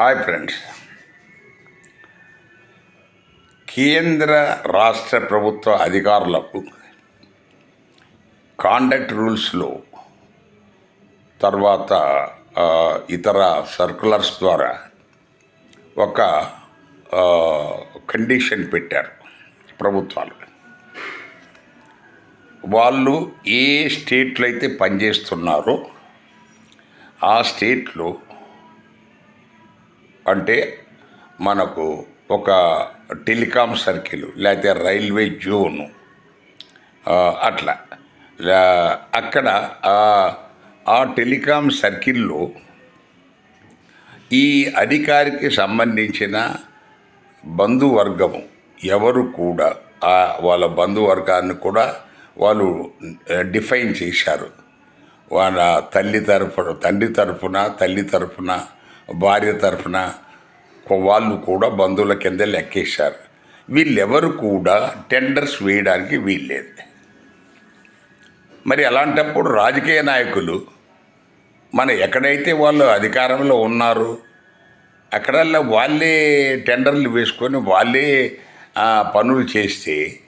Hi friends. కేంద్ర రాష్ట్ర ప్రభుత్వ అధికారులకు కాండక్ట్ రూల్స్లో తర్వాత ఇతర సర్కులర్స్ ద్వారా ఒక కండిషన్ పెట్టారు ప్రభుత్వాలు. వాళ్ళు ఏ స్టేట్లో అయితే పనిచేస్తున్నారో ఆ స్టేట్లో అంటే మనకు ఒక టెలికాం సర్కిల్ లేకపోతే రైల్వే జోను అట్లా. అక్కడ ఆ- టెలికాం సర్కిల్లో ఈ అధికారికి సంబంధించిన బంధువర్గము ఎవరు కూడా ఆ వాళ్ళ బంధువర్గాన్ని కూడా వాళ్ళు డిఫైన్ చేశారు. వాళ్ళ తల్లి తరఫున తండ్రి తరఫున తల్లి తరఫున భార్య తరఫున వాళ్ళు కూడా బంధువుల కింద లెక్కేశారు. వీళ్ళెవరు కూడా టెండర్స్ వేయడానికి వీల్లేదు. మరి అలాంటప్పుడు రాజకీయ నాయకులు మన ఎక్కడైతే వాళ్ళు అధికారంలో ఉన్నారు అక్కడల్లా వాళ్ళే టెండర్లు వేసుకొని వాళ్ళే పనులు చేస్తే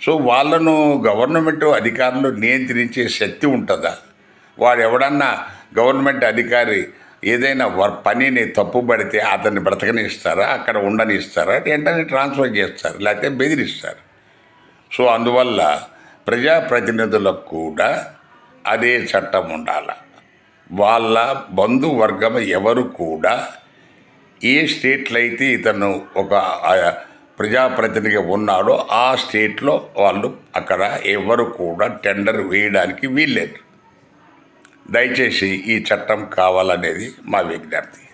సో వాళ్ళను గవర్నమెంట్ అధికారులు నియంత్రించే శక్తి ఉంటుందా? వాడు ఎవడన్నా గవర్నమెంట్ అధికారి ఏదైనా వర్ పనిని తప్పుపడితే అతన్ని బ్రతకనిస్తారా? అక్కడ ఉండనిస్తారా? వెంటనే ట్రాన్స్ఫర్ చేస్తారు లేకపోతే బెదిరిస్తారు. సో అందువల్ల ప్రజాప్రతినిధులకు కూడా అదే చట్టం ఉండాలి. వాళ్ళ బంధువర్గం ఎవరు కూడా ఏ స్టేట్లో అయితే ఇతను ఒక ప్రజాప్రతినిధి ప్రజాప్రతినిధిగా ఉన్నాడో ఆ స్టేట్లో వాళ్ళు అక్కడ ఎవరు కూడా టెండర్ వేయడానికి వీల్లేదు. దయచేసి ఈ చట్టం కావాలనేది మా విజ్ఞప్తి.